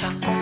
샤